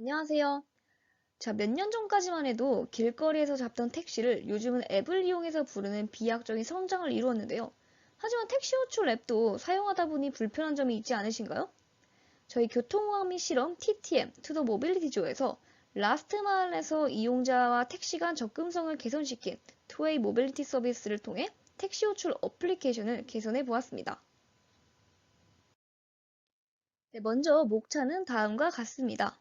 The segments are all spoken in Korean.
안녕하세요. 자, 몇 년 전까지만 해도 길거리에서 잡던 택시를 요즘은 앱을 이용해서 부르는 비약적인 성장을 이루었는데요. 하지만 택시 호출 앱도 사용하다 보니 불편한 점이 있지 않으신가요? 저희 및 실험 TTM, 투더 모빌리티조에서 라스트 마일에서 이용자와 택시 간 접근성을 개선시킨 투웨이 모빌리티 서비스를 통해 택시 호출 어플리케이션을 개선해 보았습니다. 네, 먼저 목차는 다음과 같습니다.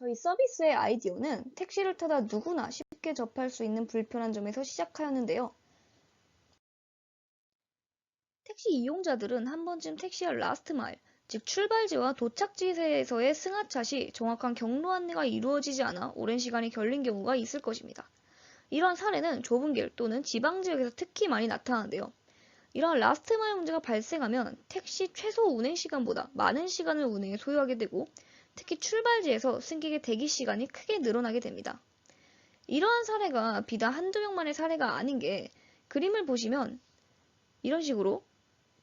저희 서비스의 아이디어는 택시를 타다 누구나 쉽게 접할 수 있는 불편한 점에서 시작하였는데요. 택시 이용자들은 한 번쯤 택시의 라스트 마일, 즉 출발지와 도착지에서의 승하차 시 정확한 경로 안내가 이루어지지 않아 오랜 시간이 걸린 경우가 있을 것입니다. 이러한 사례는 좁은 길 또는 지방 지역에서 특히 많이 나타나는데요. 이러한 라스트 마일 문제가 발생하면 택시 최소 운행 시간보다 많은 시간을 운행에 소요하게 되고 특히 출발지에서 승객의 대기 시간이 크게 늘어나게 됩니다. 이러한 사례가 비단 한두 명만의 사례가 아닌 게 그림을 보시면 이런 식으로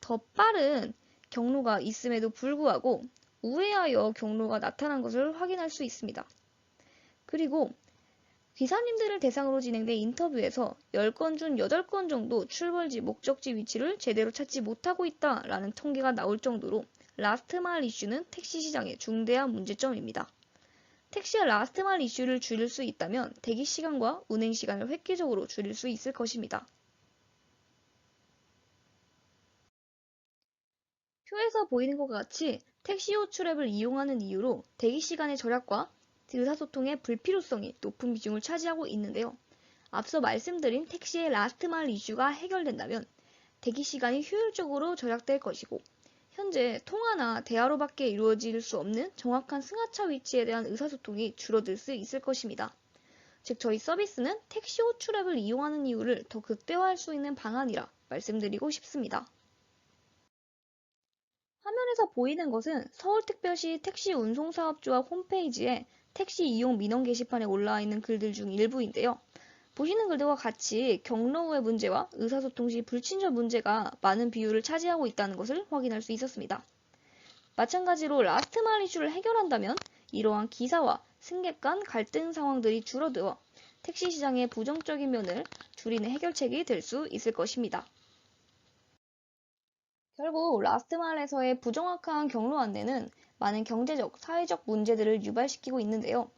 더 빠른 경로가 있음에도 불구하고 우회하여 경로가 나타난 것을 확인할 수 있습니다. 그리고 기사님들을 대상으로 진행된 인터뷰에서 10건 중 8건 정도 출발지, 목적지 위치를 제대로 찾지 못하고 있다라는 통계가 나올 정도로 라스트 마일 이슈는 택시 시장의 중대한 문제점입니다. 택시의 라스트 마일 이슈를 줄일 수 있다면 대기 시간과 운행 시간을 획기적으로 줄일 수 있을 것입니다. 표에서 보이는 것과 같이 택시 호출 앱을 이용하는 이유로 대기 시간의 절약과 의사소통의 불필요성이 높은 비중을 차지하고 있는데요. 앞서 말씀드린 택시의 라스트 마일 이슈가 해결된다면 대기 시간이 효율적으로 절약될 것이고 현재 통화나 대화로밖에 이루어질 수 없는 정확한 승하차 위치에 대한 의사소통이 줄어들 수 있을 것입니다. 즉 저희 서비스는 택시 호출 앱을 이용하는 이유를 더 극대화할 수 있는 방안이라 말씀드리고 싶습니다. 화면에서 보이는 것은 서울특별시 택시 운송사업조합 홈페이지에 택시 이용 민원 게시판에 올라와 있는 글들 중 일부인데요. 보시는 글들과 같이 경로우의 문제와 의사소통 시 불친절 문제가 많은 비율을 차지하고 있다는 것을 확인할 수 있었습니다. 마찬가지로 라스트 마일 이슈를 해결한다면 이러한 기사와 승객 간 갈등 상황들이 줄어들어 택시 시장의 부정적인 면을 줄이는 해결책이 될 수 있을 것입니다. 결국 라스트 마일에서의 부정확한 경로 안내는 많은 경제적, 사회적 문제들을 유발시키고 있는데요.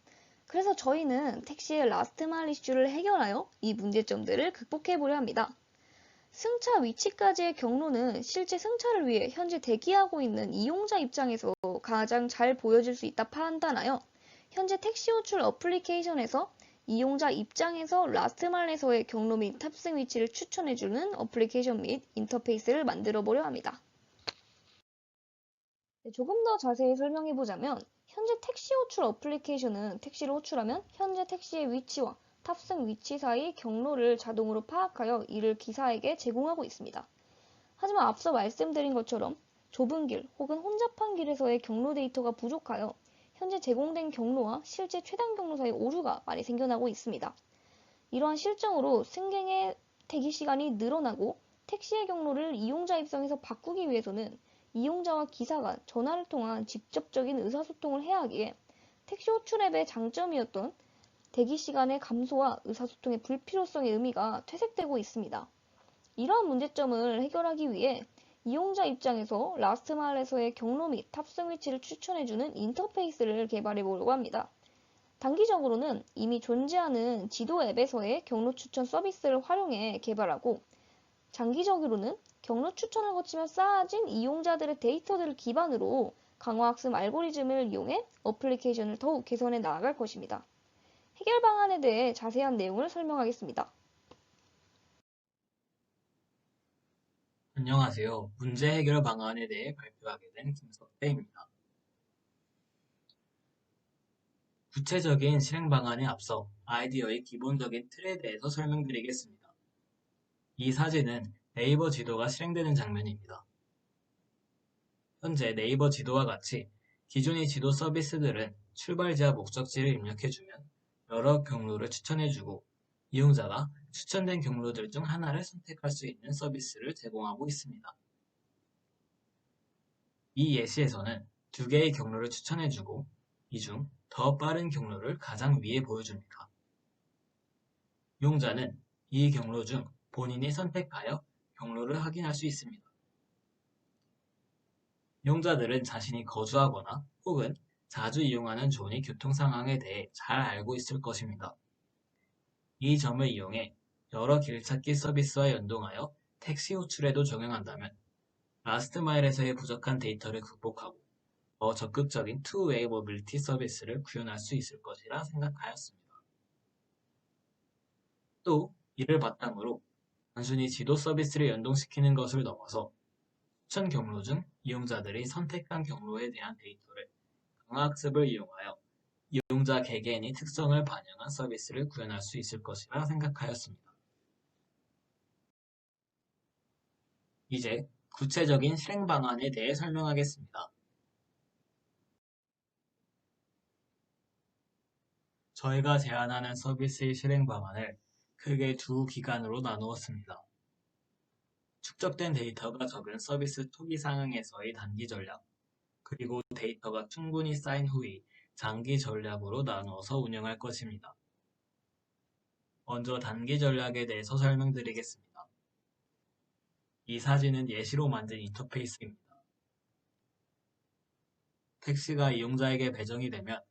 그래서 저희는 택시의 라스트 마일 이슈를 해결하여 이 문제점들을 극복해 보려 합니다. 승차 위치까지의 경로는 실제 승차를 위해 현재 대기하고 있는 이용자 입장에서 가장 잘 보여질 수 있다 판단하여 현재 택시 호출 어플리케이션에서 이용자 입장에서 라스트 마일에서의 경로 및 탑승 위치를 추천해주는 어플리케이션 및 인터페이스를 만들어 보려 합니다. 네, 조금 더 자세히 설명해 보자면 현재 택시 호출 어플리케이션은 택시를 호출하면 현재 택시의 위치와 탑승 위치 사이 경로를 자동으로 파악하여 이를 기사에게 제공하고 있습니다. 하지만 앞서 말씀드린 것처럼 좁은 길 혹은 혼잡한 길에서의 경로 데이터가 부족하여 현재 제공된 경로와 실제 최단 경로 사이 오류가 많이 생겨나고 있습니다. 이러한 실정으로 승객의 대기 시간이 늘어나고 택시의 경로를 이용자 입장에서 바꾸기 위해서는 이용자와 기사가 전화를 통한 직접적인 의사소통을 해야 하기에 택시 호출 앱의 장점이었던 대기 시간의 감소와 의사소통의 불필요성의 의미가 퇴색되고 있습니다. 이러한 문제점을 해결하기 위해 이용자 입장에서 라스트 마일에서의 경로 및 탑승 위치를 추천해주는 인터페이스를 개발해 보려고 합니다. 단기적으로는 이미 존재하는 지도 앱에서의 경로 추천 서비스를 활용해 개발하고 장기적으로는 경로 추천을 거치며 쌓아진 이용자들의 데이터들을 기반으로 강화학습 알고리즘을 이용해 어플리케이션을 더욱 개선해 나아갈 것입니다. 해결 방안에 대해 자세한 내용을 설명하겠습니다. 안녕하세요. 문제 해결 방안에 대해 발표하게 된 김석배입니다. 구체적인 실행 방안에 앞서 아이디어의 기본적인 틀에 대해서 설명드리겠습니다. 이 사진은 네이버 지도가 실행되는 장면입니다. 현재 네이버 지도와 같이 기존의 지도 서비스들은 출발지와 목적지를 입력해주면 여러 경로를 추천해주고 이용자가 추천된 경로들 중 하나를 선택할 수 있는 서비스를 제공하고 있습니다. 이 예시에서는 두 개의 경로를 추천해주고 이 중 더 빠른 경로를 가장 위에 보여줍니다. 이용자는 이 경로 중 본인이 선택하여 경로를 확인할 수 있습니다. 이용자들은 자신이 거주하거나 혹은 자주 이용하는 존의 교통 상황에 대해 잘 알고 있을 것입니다. 이 점을 이용해 여러 길찾기 서비스와 연동하여 택시 호출에도 적용한다면 라스트 마일에서의 부족한 데이터를 극복하고 더 적극적인 투웨이 모빌리티 서비스를 구현할 수 있을 것이라 생각하였습니다. 또 이를 바탕으로 단순히 지도 서비스를 연동시키는 것을 넘어서 추천 경로 중 이용자들이 선택한 경로에 대한 데이터를 강화학습을 이용하여 이용자 개개인의 특성을 반영한 서비스를 구현할 수 있을 것이라 생각하였습니다. 이제 구체적인 실행 방안에 대해 설명하겠습니다. 저희가 제안하는 서비스의 실행 방안을 크게 두 기간으로 나누었습니다. 축적된 데이터가 적은 서비스 초기 상황에서의 단기 전략, 그리고 데이터가 충분히 쌓인 후의 장기 전략으로 나누어서 운영할 것입니다. 먼저 단기 전략에 대해서 설명드리겠습니다. 이 사진은 예시로 만든 인터페이스입니다. 택시가 이용자에게 배정이 되면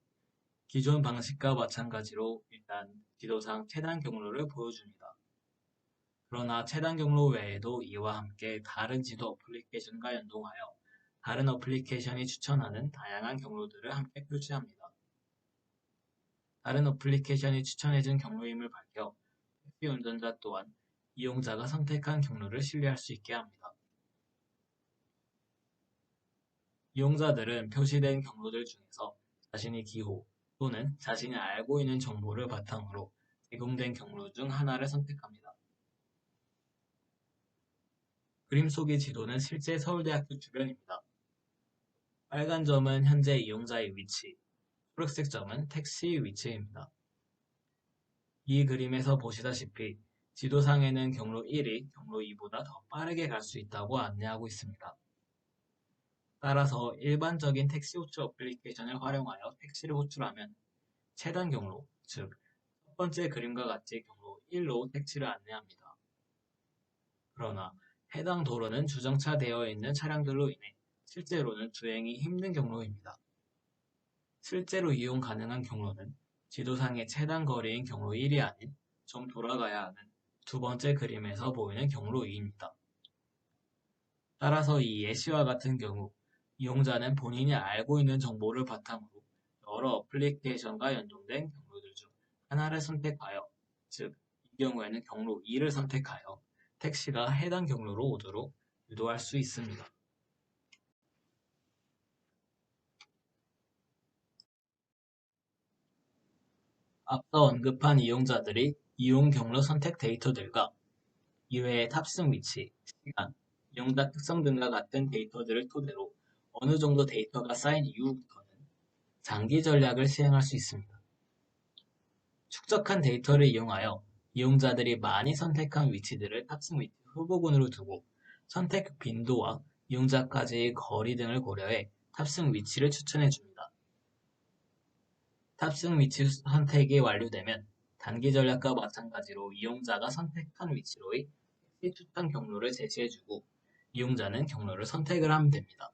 기존 방식과 마찬가지로 일단 지도상 최단 경로를 보여줍니다. 그러나 최단 경로 외에도 이와 함께 다른 지도 어플리케이션과 연동하여 다른 어플리케이션이 추천하는 다양한 경로들을 함께 표시합니다. 다른 어플리케이션이 추천해준 경로임을 밝혀 택시 운전자 또한 이용자가 선택한 경로를 신뢰할 수 있게 합니다. 이용자들은 표시된 경로들 중에서 자신이 기호 또는 자신이 알고 있는 정보를 바탕으로 제공된 경로 중 하나를 선택합니다. 그림 속의 지도는 실제 서울대학교 주변입니다. 빨간 점은 현재 이용자의 위치, 초록색 점은 택시의 위치입니다. 이 그림에서 보시다시피 지도상에는 경로 1이 경로 2보다 더 빠르게 갈 수 있다고 안내하고 있습니다. 따라서 일반적인 택시 호출 어플리케이션을 활용하여 택시를 호출하면 최단 경로, 즉, 첫 번째 그림과 같이 경로 1로 택시를 안내합니다. 그러나 해당 도로는 주정차되어 있는 차량들로 인해 실제로는 주행이 힘든 경로입니다. 실제로 이용 가능한 경로는 지도상의 최단 거리인 경로 1이 아닌 좀 돌아가야 하는 두 번째 그림에서 보이는 경로 2입니다. 따라서 이 예시와 같은 경우 이용자는 본인이 알고 있는 정보를 바탕으로 여러 어플리케이션과 연동된 경로들 중 하나를 선택하여 즉, 이 경우에는 경로 2를 선택하여 택시가 해당 경로로 오도록 유도할 수 있습니다. 앞서 언급한 이용자들이 이용 경로 선택 데이터들과 이외의 탑승 위치, 시간, 이용자 특성 등과 같은 데이터들을 토대로 어느 정도 데이터가 쌓인 이후부터는 장기 전략을 시행할 수 있습니다. 축적한 데이터를 이용하여 이용자들이 많이 선택한 위치들을 탑승 위치 후보군으로 두고 선택 빈도와 이용자까지의 거리 등을 고려해 탑승 위치를 추천해 줍니다. 탑승 위치 선택이 완료되면 단기 전략과 마찬가지로 이용자가 선택한 위치로의 추천 경로를 제시해주고 이용자는 경로를 선택을 하면 됩니다.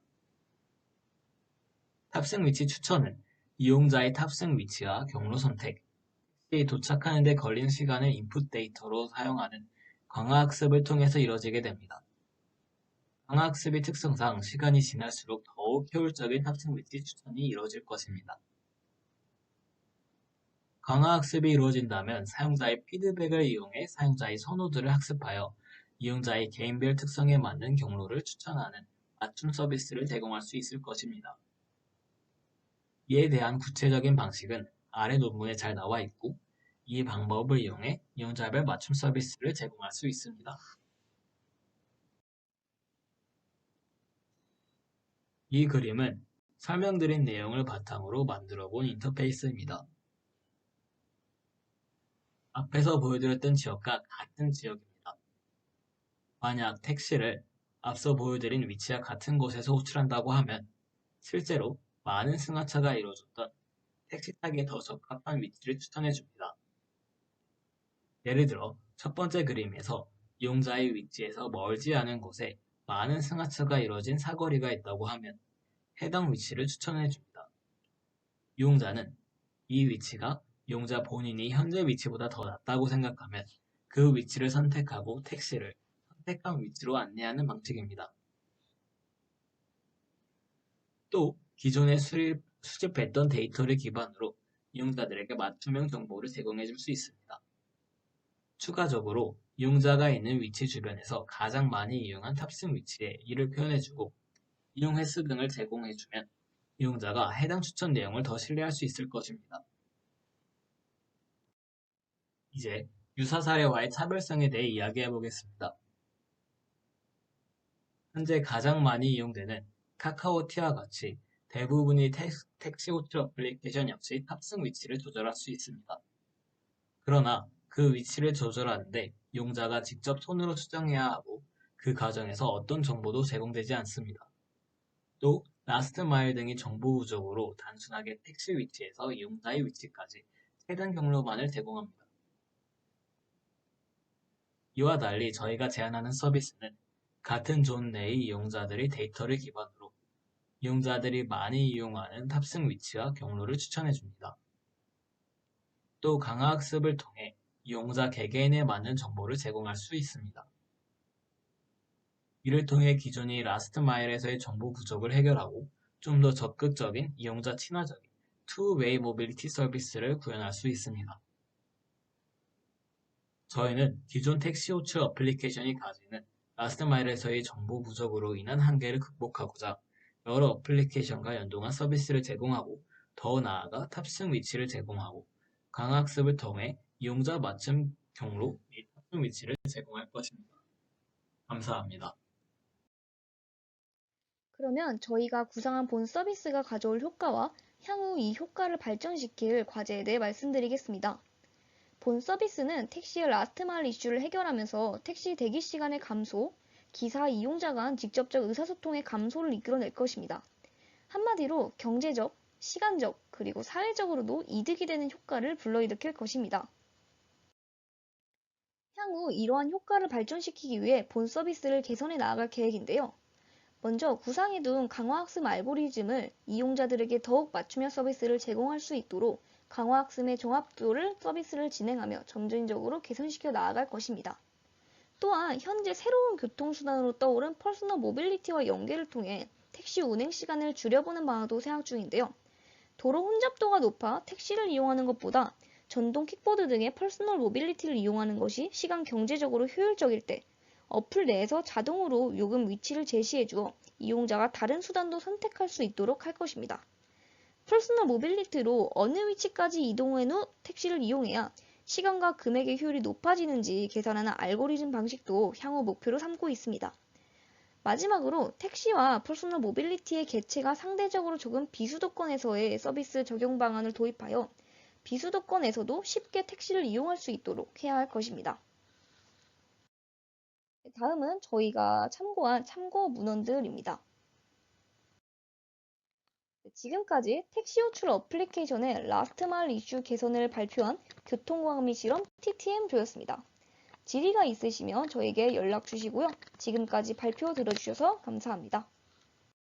탑승 위치 추천은 이용자의 탑승 위치와 경로 선택, 택시에 도착하는 데 걸린 시간을 인풋 데이터로 사용하는 강화학습을 통해서 이루어지게 됩니다. 강화학습의 특성상 시간이 지날수록 더욱 효율적인 탑승 위치 추천이 이루어질 것입니다. 강화학습이 이루어진다면 사용자의 피드백을 이용해 사용자의 선호도를 학습하여 이용자의 개인별 특성에 맞는 경로를 추천하는 맞춤 서비스를 제공할 수 있을 것입니다. 이에 대한 구체적인 방식은 아래 논문에 잘 나와 있고 이 방법을 이용해 이용자별 맞춤 서비스를 제공할 수 있습니다. 이 그림은 설명드린 내용을 바탕으로 만들어 본 인터페이스입니다. 앞에서 보여드렸던 지역과 같은 지역입니다. 만약 택시를 앞서 보여드린 위치와 같은 곳에서 호출한다고 하면 실제로 많은 승하차가 이루어졌던 택시 타기에 더 적합한 위치를 추천해 줍니다. 예를 들어 첫 번째 그림에서 이용자의 위치에서 멀지 않은 곳에 많은 승하차가 이루어진 사거리가 있다고 하면 해당 위치를 추천해 줍니다. 이용자는 이 위치가 이용자 본인이 현재 위치보다 더 낫다고 생각하면 그 위치를 선택하고 택시를 선택한 위치로 안내하는 방식입니다. 또 기존에 수립, 수집했던 데이터를 기반으로 이용자들에게 맞춤형 정보를 제공해 줄 수 있습니다. 추가적으로 이용자가 있는 위치 주변에서 가장 많이 이용한 탑승 위치에 이를 표현해주고 이용 횟수 등을 제공해주면 이용자가 해당 추천 내용을 더 신뢰할 수 있을 것입니다. 이제 유사 사례와의 차별성에 대해 이야기해 보겠습니다. 현재 가장 많이 이용되는 카카오티와 같이 대부분의 택, 택시 호출 어플리케이션 역시 탑승 위치를 조절할 수 있습니다. 그러나 그 위치를 조절하는데 이용자가 직접 손으로 수정해야 하고 그 과정에서 어떤 정보도 제공되지 않습니다. 또 라스트 마일 등의 정보 부족으로 단순하게 택시 위치에서 이용자의 위치까지 해당 경로만을 제공합니다. 이와 달리 저희가 제안하는 서비스는 같은 존 내의 이용자들의 데이터를 기반으로 이용자들이 많이 이용하는 탑승 위치와 경로를 추천해 줍니다. 또 강화학습을 통해 이용자 개개인에 맞는 정보를 제공할 수 있습니다. 이를 통해 기존의 라스트 마일에서의 정보 부족을 해결하고 좀 더 적극적인 이용자 친화적인 투웨이 모빌리티 서비스를 구현할 수 있습니다. 저희는 기존 택시 호출 어플리케이션이 가지는 라스트 마일에서의 정보 부족으로 인한 한계를 극복하고자 여러 어플리케이션과 연동한 서비스를 제공하고 더 나아가 탑승 위치를 제공하고 강학습을 통해 이용자 맞춤 경로 및 탑승 위치를 제공할 것입니다. 감사합니다. 그러면 저희가 구상한 본 서비스가 가져올 효과와 향후 이 효과를 발전시킬 과제에 대해 말씀드리겠습니다. 본 서비스는 택시의 라스트 마일 이슈를 해결하면서 택시 대기 시간의 감소, 기사 이용자 간 직접적 의사소통의 감소를 이끌어낼 것입니다. 한마디로 경제적, 시간적, 그리고 사회적으로도 이득이 되는 효과를 불러일으킬 것입니다. 향후 이러한 효과를 발전시키기 위해 본 서비스를 개선해 나아갈 계획인데요. 먼저 구상해둔 강화학습 알고리즘을 이용자들에게 더욱 맞춤형 서비스를 제공할 수 있도록 강화학습의 종합도를 서비스를 진행하며 점진적으로 개선시켜 나아갈 것입니다. 또한 현재 새로운 교통수단으로 떠오른 퍼스널 모빌리티와 연계를 통해 택시 운행 시간을 줄여보는 방안도 생각 중인데요. 도로 혼잡도가 높아 택시를 이용하는 것보다 전동 킥보드 등의 퍼스널 모빌리티를 이용하는 것이 시간 경제적으로 효율적일 때 어플 내에서 자동으로 요금 위치를 제시해 주어 이용자가 다른 수단도 선택할 수 있도록 할 것입니다. 퍼스널 모빌리티로 어느 위치까지 이동한 후 택시를 이용해야 시간과 금액의 효율이 높아지는지 계산하는 알고리즘 방식도 향후 목표로 삼고 있습니다. 마지막으로 택시와 퍼스널 모빌리티의 개체가 상대적으로 조금 비수도권에서의 서비스 적용 방안을 도입하여 비수도권에서도 쉽게 택시를 이용할 수 있도록 해야 할 것입니다. 다음은 저희가 참고한 참고 문헌들입니다. 지금까지 택시 호출 어플리케이션의 라스트 마일 이슈 개선을 발표한 교통광미 실험 TTM 조였습니다. 질의가 있으시면 저에게 연락 주시고요. 지금까지 발표 들어주셔서 감사합니다.